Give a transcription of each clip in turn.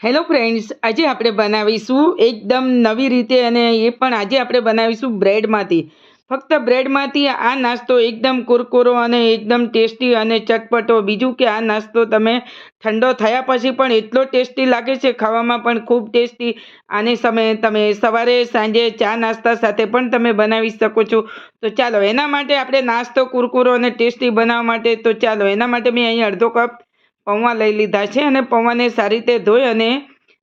Hello friends આજે આપણે બનાવીશું એકદમ નવી રીતે અને એ પણ આજે આપણે બનાવીશું બ્રેડમાંથી. ફક્ત બ્રેડમાંથી આ નાસ્તો એકદમ કુરકુરો અને એકદમ ટેસ્ટી અને ચટપટો. બીજું કે આ નાસ્તો તમે ઠંડો થયા પછી પણ એટલો ટેસ્ટી લાગે છે, ખાવામાં પણ ખૂબ ટેસ્ટી. આને સમયે તમે સવારે, સાંજે ચા નાસ્તા સાથે પણ તમે બનાવી શકો છો. તો ચાલો, એના માટે આપણે નાસ્તો કુરકુરો અને ટેસ્ટી બનાવવા માટે, તો ચાલો, એના માટે મેં અહીં અડધો કપ પૌવા લઈ લીધા છે અને પૌવાને સારી રીતે ધોઈ અને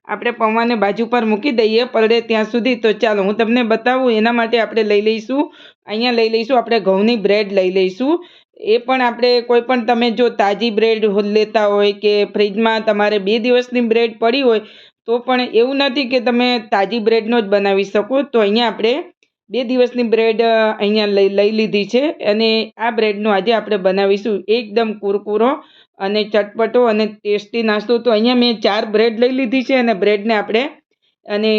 આપણે પૌવાને બાજુ પર મૂકી દઈએ પરડે ત્યાં સુધી. તો ચાલો, હું તમને બતાવું, એના માટે આપણે લઈ લઈશું. અહીંયા લઈ લઈશું, આપણે ઘઉંની બ્રેડ લઈ લઈશું. એ પણ આપણે કોઈ પણ તમે જો તાજી બ્રેડ લેતા હોય કે ફ્રીજમાં તમારે બે દિવસની બ્રેડ પડી હોય, તો પણ એવું નથી કે તમે તાજી બ્રેડનો જ બનાવી શકો. તો અહીંયા આપણે બે દિવસની બ્રેડ અહીંયા લઈ લઈ લીધી છે. અને આ બ્રેડનો આજે આપણે બનાવીશું. એકદમ કુરકુરો અને ચટપટો અને ટેસ્ટી નાસ્તો. તો અહીંયા મેં ચાર બ્રેડ લઈ લીધી છે અને બ્રેડને આપણે અને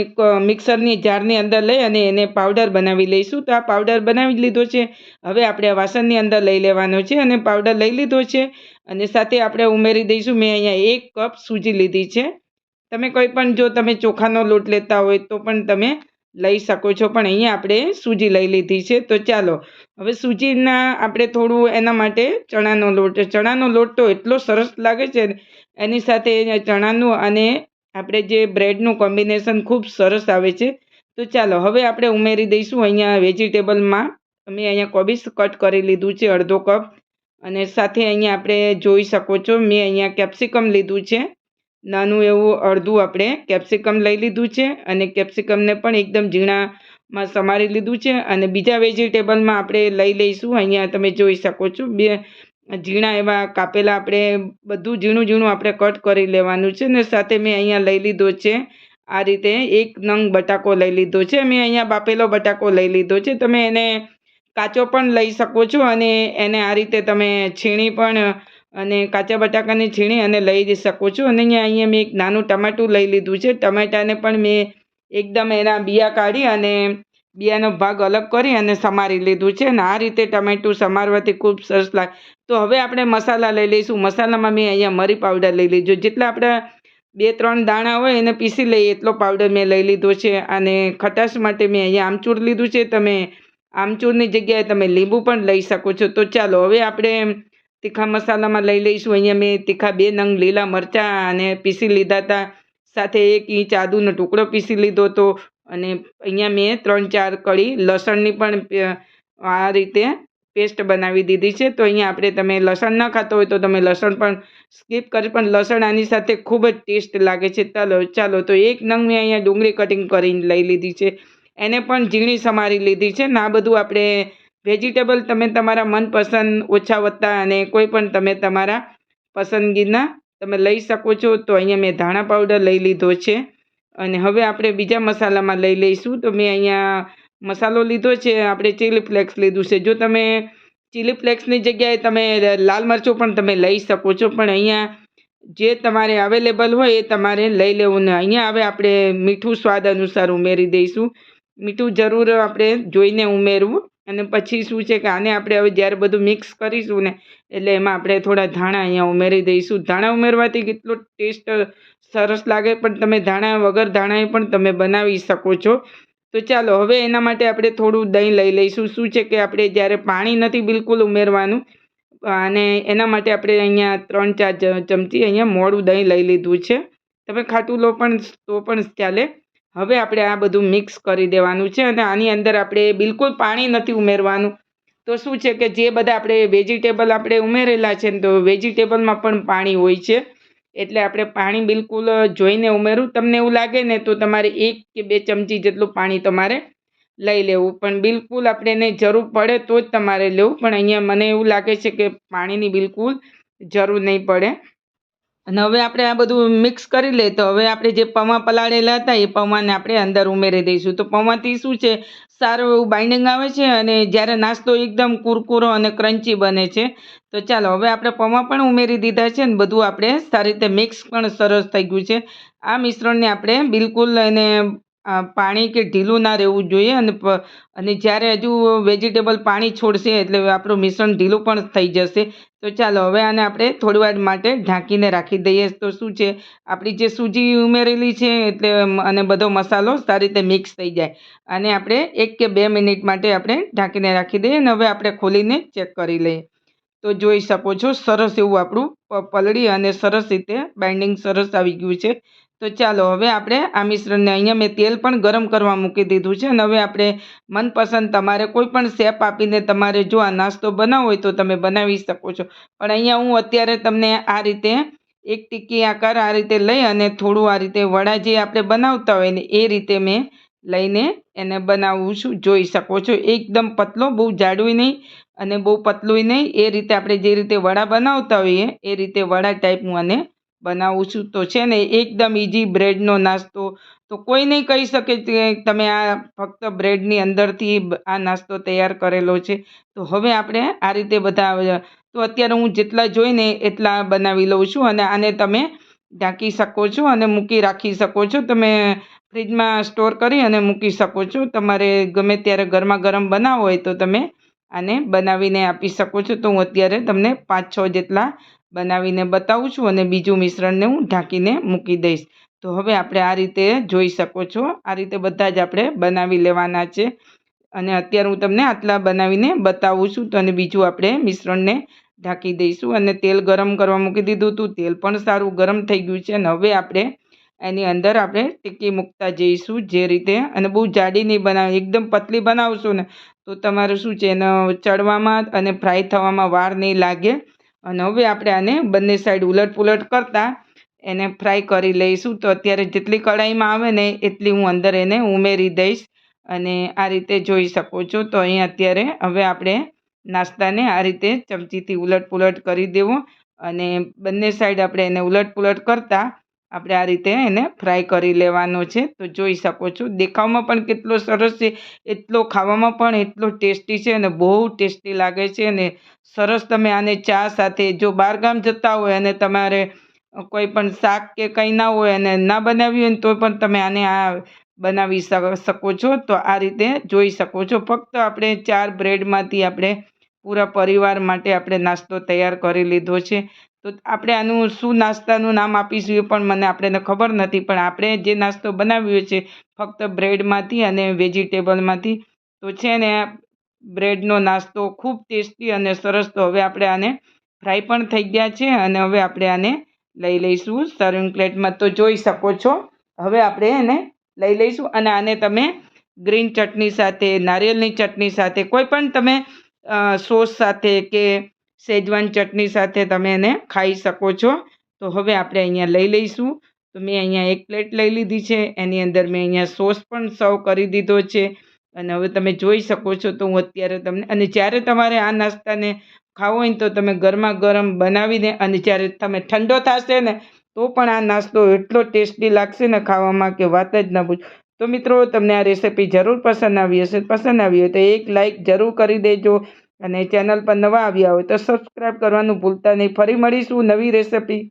મિક્સરની જારની અંદર લઈ અને એને પાવડર બનાવી લઈશું. તો આ પાવડર બનાવી લીધો છે. હવે આપણે વાસણની અંદર લઈ લેવાનો છે અને પાવડર લઈ લીધો છે અને સાથે આપણે ઉમેરી દઈશું. મેં અહીંયા એક કપ સૂજી લીધી છે. તમે કોઈ પણ જો તમે ચોખાનો લોટ લેતા હોય તો પણ તમે લઈ શકો છો. પણ અહીંયા આપણે સૂજી લઈ લીધી છે. તો ચાલો, હવે સૂજીના આપણે થોડું એના માટે ચણાનો લોટ ચણાનો લોટ તો એટલો સરસ લાગે છે એની સાથે ચણાનું અને આપણે જે બ્રેડનું કોમ્બિનેશન ખૂબ સરસ આવે છે. તો ચાલો, હવે આપણે ઉમેરી દઈશું અહીંયા વેજીટેબલમાં. મેં અહીંયા કોબીસ કટ કરી લીધું છે, અડધો કપ. અને સાથે અહીંયા આપણે જોઈ શકો છો, મેં અહીંયા કેપ્સિકમ લીધું છે. નાનું એવું અડધું આપણે કેપ્સિકમ લઈ લીધું છે અને કેપ્સિકમને પણ એકદમ ઝીણામાં સમારી લીધું છે અને બીજા વેજીટેબલમાં આપણે લઈ લઈશું. અહીંયા તમે જોઈ શકો છો બે ઝીણા એવા કાપેલા આપણે બધું ઝીણું ઝીણું આપણે કટ કરી લેવાનું છે ને સાથે મેં અહીંયા લઈ લીધો છે આ રીતે એક નંગ બટાકો લઈ લીધો છે. મેં અહીંયા બાપેલો બટાકો લઈ લીધો છે. તમે એને કાચો પણ લઈ શકો છો અને એને આ રીતે તમે છીણી પણ અને કાચા બટાકાને છીણી અને લઈ જઈ શકો છો. અને અહીંયા અહીંયા મેં એક નાનું ટમાટું લઈ લીધું છે. ટમેટાને પણ મેં એકદમ એના બિયા કાઢી અને બિયાનો ભાગ અલગ કરી અને સમારી લીધું છે. અને આ રીતે ટમેટું સમારવાથી ખૂબ સરસ લાગે. તો હવે આપણે મસાલા લઈ લઈશું. મસાલામાં મેં અહીંયા મરી પાવડર લઈ લીધો. જેટલા આપણા બે ત્રણ દાણા હોય એને પીસી લઈએ એટલો પાવડર મેં લઈ લીધો છે. અને ખટાશ માટે મેં અહીંયા આમચૂર લીધું છે. તમે આમચૂરની જગ્યાએ તમે લીંબુ પણ લઈ શકો છો. તો ચાલો, હવે આપણે તીખા મસાલામાં લઈ લઈશું. અહીંયા મેં તીખા બે નંગ લીલા મરચાં અને પીસી લીધા હતા સાથે એક ઇંચ આદુનો ટુકડો પીસી લીધો હતો અને અહીંયા મેં ત્રણ ચાર કળી લસણની પણ આ રીતે પેસ્ટ બનાવી દીધી છે. તો અહીંયા આપણે તમે લસણ ન ખાતો હોય તો તમે લસણ પણ સ્કીપ કરી, પણ લસણ આની સાથે ખૂબ જ ટેસ્ટ લાગે છે. ચાલો ચાલો, તો એક નંગ મેં અહીંયા ડુંગળી કટિંગ કરીને લઈ લીધી છે. એને પણ ઝીણી સમારી લીધી છે. ને આ બધું આપણે વેજીટેબલ તમે તમારા મનપસંદ ઓછા વત્તા અને કોઈ પણ તમે તમારા પસંદગીના તમે લઈ શકો છો, તો અહીંયા મેં ધાણા પાવડર લઈ લીધો છે. અને હવે આપણે બીજા મસાલામાં લઈ લઈશું. તો મેં અહીંયા મસાલો લીધો છે, આપણે ચીલી ફ્લેક્સ લીધું છે. જો તમે ચીલી ફ્લેક્સની જગ્યાએ તમે લાલ મરચું પણ તમે લઈ શકો છો, પણ અહીંયા જે તમારે અવેલેબલ હોય એ તમારે લઈ લેવું ને અહીંયા હવે આપણે મીઠું સ્વાદ અનુસાર ઉમેરી દઈશું. મીઠું જરૂર આપણે જોઈને ઉમેરવું. અને પછી શું છે કે આને આપણે હવે જ્યારે બધું મિક્સ કરીશું ને, એટલે એમાં આપણે થોડા ધાણા અહીંયા ઉમેરી દઈશું. ધાણા ઉમેરવાથી કેટલો ટેસ્ટ સરસ લાગે, પણ તમે ધાણા વગર ધાણાએ પણ તમે બનાવી શકો છો. તો ચાલો, હવે એના માટે આપણે થોડું દહીં લઈ લઈશું. શું છે કે આપણે જ્યારે પાણી નથી બિલકુલ ઉમેરવાનું, અને એના માટે આપણે અહીંયા ત્રણ ચાર ચમચી અહીંયા મોડું દહીં લઈ લીધું છે. તમે ખાટું લો પણ, તો પણ ચાલે. હવે આપણે આ બધું મિક્સ કરી દેવાનું છે અને આની અંદર આપણે બિલકુલ પાણી નથી ઉમેરવાનું. તો શું છે કે જે બધા આપણે વેજીટેબલ આપણે ઉમેરેલા છે ને તો વેજીટેબલમાં પણ પાણી હોય છે. એટલે આપણે પાણી બિલકુલ જોઈને ઉમેરવું તમને એવું લાગે ને તો તમારે એક કે બે ચમચી જેટલું પાણી તમારે લઈ લેવું. પણ બિલકુલ આપણે એને જરૂર પડે તો જ તમારે લેવું. પણ અહીંયા મને એવું લાગે છે કે પાણીની બિલકુલ જરૂર નહીં પડે. અને હવે આપણે આ બધું મિક્સ કરી લઈએ તો હવે આપણે જે પૌવા પલાળેલા હતા એ પૌવાને આપણે અંદર ઉમેરી દઈશું. તો પૌવાથી શું છે? સારું એવું બાઇન્ડિંગ આવે છે અને જ્યારે નાસ્તો એકદમ કુરકુરો અને ક્રન્ચી બને છે. તો ચાલો, હવે આપણે પૌવા પણ ઉમેરી દીધા છે ને બધું આપણે સારી રીતે મિક્સ પણ સરસ થઈ ગયું છે. આ મિશ્રણને આપણે બિલકુલ એને પાણી કે ઢીલું ના રહેવું જોઈએ અને અને જ્યારે હજુ વેજીટેબલ પાણી છોડશે એટલે આપણું મિશ્રણ ઢીલું પણ થઈ જશે. તો ચાલો, હવે આને આપણે થોડી વાર માટે ઢાંકીને રાખી દઈએ. તો શું છે? આપણી જે સૂજી ઉમેરેલી છે એટલે અને બધો મસાલો સારી રીતે મિક્સ થઈ જાય. અને આપણે એક કે બે મિનિટ માટે આપણે ઢાંકીને રાખી દઈએ અને હવે આપણે ખોલીને ચેક કરી લઈએ. તો જોઈ શકો છો, સરસ એવું આપણું પલળી અને સરસ રીતે બાઇન્ડિંગ સરસ આવી ગયું છે. તો ચાલો હવે આપણે આ મિશ્રણને અહીંયા મેં તેલ પણ ગરમ કરવા મૂકી દીધું છે અને હવે આપણે મનપસંદ તમારે કોઈ પણ શેપ આપીને તમારે જો આ નાસ્તો બનાવવો હોય તો તમે બનાવી શકો છો. પણ અહીંયા હું અત્યારે તમને આ રીતે એક ટીકી આકાર આ રીતે લઈ અને થોડું આ રીતે વડા જે આપણે બનાવતા હોય ને એ રીતે મેં લઈને એને બનાવું છું. જોઈ શકો છો, એકદમ પતલો, બહુ જાડું નહીં અને બહુ પતલું નહીં. એ રીતે આપણે જે રીતે વડા બનાવતા હોઈએ એ રીતે વડા ટાઈપ હું આને બનાવું છું. તો છે ને, એકદમ ઇઝી બ્રેડનો નાસ્તો. તો કોઈ નહીં કહી શકે કે તમે આ ફક્ત બ્રેડની અંદરથી આ નાસ્તો તૈયાર કરેલો છે. તો હવે આપણે આ રીતે બધા તો અત્યારે હું જેટલા જોઈને એટલા બનાવી લઉં છું અને આને તમે ઢાંકી શકો છો અને મૂકી રાખી શકો છો. તમે ફ્રીજમાં સ્ટોર કરી અને મૂકી શકો છો. તમારે ગમે ત્યારે ગરમા ગરમ બનાવો હોય તો તમે આને બનાવીને આપી શકો છો. તો હું અત્યારે તમને પાંચ છ જેટલા બનાવીને બતાવું છું અને બીજું મિશ્રણને હું ઢાંકીને મૂકી દઈશ. તો હવે આપણે આ રીતે જોઈ શકો છો. આ રીતે બધા જ આપણે બનાવી લેવાના છે. અને અત્યારે હું તમને આટલા બનાવીને બતાવું છું. તો અને બીજું આપણે મિશ્રણને ઢાંકી દઈશું અને તેલ ગરમ કરવા મૂકી દીધું હતું. તેલ પણ સારું ગરમ થઈ ગયું છે અને હવે આપણે એની અંદર આપણે ટીકી મૂકતા જઈશું જે રીતે. અને બહુ જાડી નહીં બનાવી, એકદમ પતલી બનાવશો ને તો તમારે શું છે, એનો ચડવામાં અને ફ્રાય થવામાં વાર નહીં લાગે. અને હવે આપણે આને બંને સાઈડ ઉલટ પુલટ કરતાં એને ફ્રાય કરી લઈશું. તો અત્યારે જેટલી કઢાઈમાં આવે ને એટલી હું અંદર એને ઉમેરી દઈશ અને આ રીતે જોઈ શકો છો. તો અહીં અત્યારે હવે આપણે નાસ્તાને આ રીતે ચમચીથી ઉલટ પુલટ કરી દેવો અને બંને સાઈડ આપણે એને ઉલટ પુલટ કરતાં આપણે આ રીતે એને ફ્રાય કરી લેવાનો છે. તો જોઈ શકો છો, દેખાવમાં પણ કેટલો સરસ છે, એટલો ખાવામાં પણ એટલો ટેસ્ટી છે અને બહુ ટેસ્ટી લાગે છે અને સરસ તમે આને ચા સાથે, જો બહારગામ જતા હોય અને તમારે કોઈ પણ શાક કે કંઈ ના હોય અને ના બનાવ્યું હોય તો પણ તમે આને આ બનાવી શકો છો. તો આ રીતે જોઈ શકો છો. ફક્ત આપણે ચાર બ્રેડમાંથી આપણે પૂરા પરિવાર માટે આપણે નાસ્તો તૈયાર કરી લીધો છે. તો આપણે આનું શું નાસ્તાનું નામ આપીશું એ પણ મને આપણે ખબર નથી, પણ આપણે જે નાસ્તો બનાવ્યો છે ફક્ત બ્રેડમાંથી અને વેજીટેબલમાંથી, તો છે ને બ્રેડનો નાસ્તો ખૂબ ટેસ્ટી અને સરસ, તો હવે આપણે આને ફ્રાય પણ થઈ ગયા છે અને હવે આપણે આને લઈ લઈશું સર્વિંગ પ્લેટમાં. તો જોઈ શકો છો, હવે આપણે એને લઈ લઈશું અને આને તમે ગ્રીન ચટણી સાથે, નારિયેળની ચટણી સાથે, કોઈ પણ તમે સોસ સાથે કે શેજવાન ચટણી સાથે તમે એને ખાઈ શકો છો. તો હવે આપણે અહીંયા લઈ લઈશું. તો મેં અહીંયા એક પ્લેટ લઈ લીધી છે. એની અંદર મેં અહીંયા સોસ પણ સર્વ કરી દીધો છે. અને હવે તમે જોઈ શકો છો તો હું અત્યારે તમને, અને જ્યારે તમારે આ નાસ્તાને ખાવો હોય તો તમે ગરમા ગરમ બનાવીને, અને જ્યારે તમે ઠંડો થશે ને, તો પણ આ નાસ્તો એટલો ટેસ્ટી લાગશે ને ખાવામાં કે વાત જ ન પૂછો. તો મિત્રો, તમને આ રેસીપી જરૂર પસંદ આવી હશે, પસંદ આવી હોય તો એક લાઇક જરૂર કરી દેજો. અને ચેનલ પર નવા આવ્યા હોય તો સબસ્ક્રાઈબ કરવાનું ભૂલતા નહીં. ફરી મળીશું નવી રેસીપી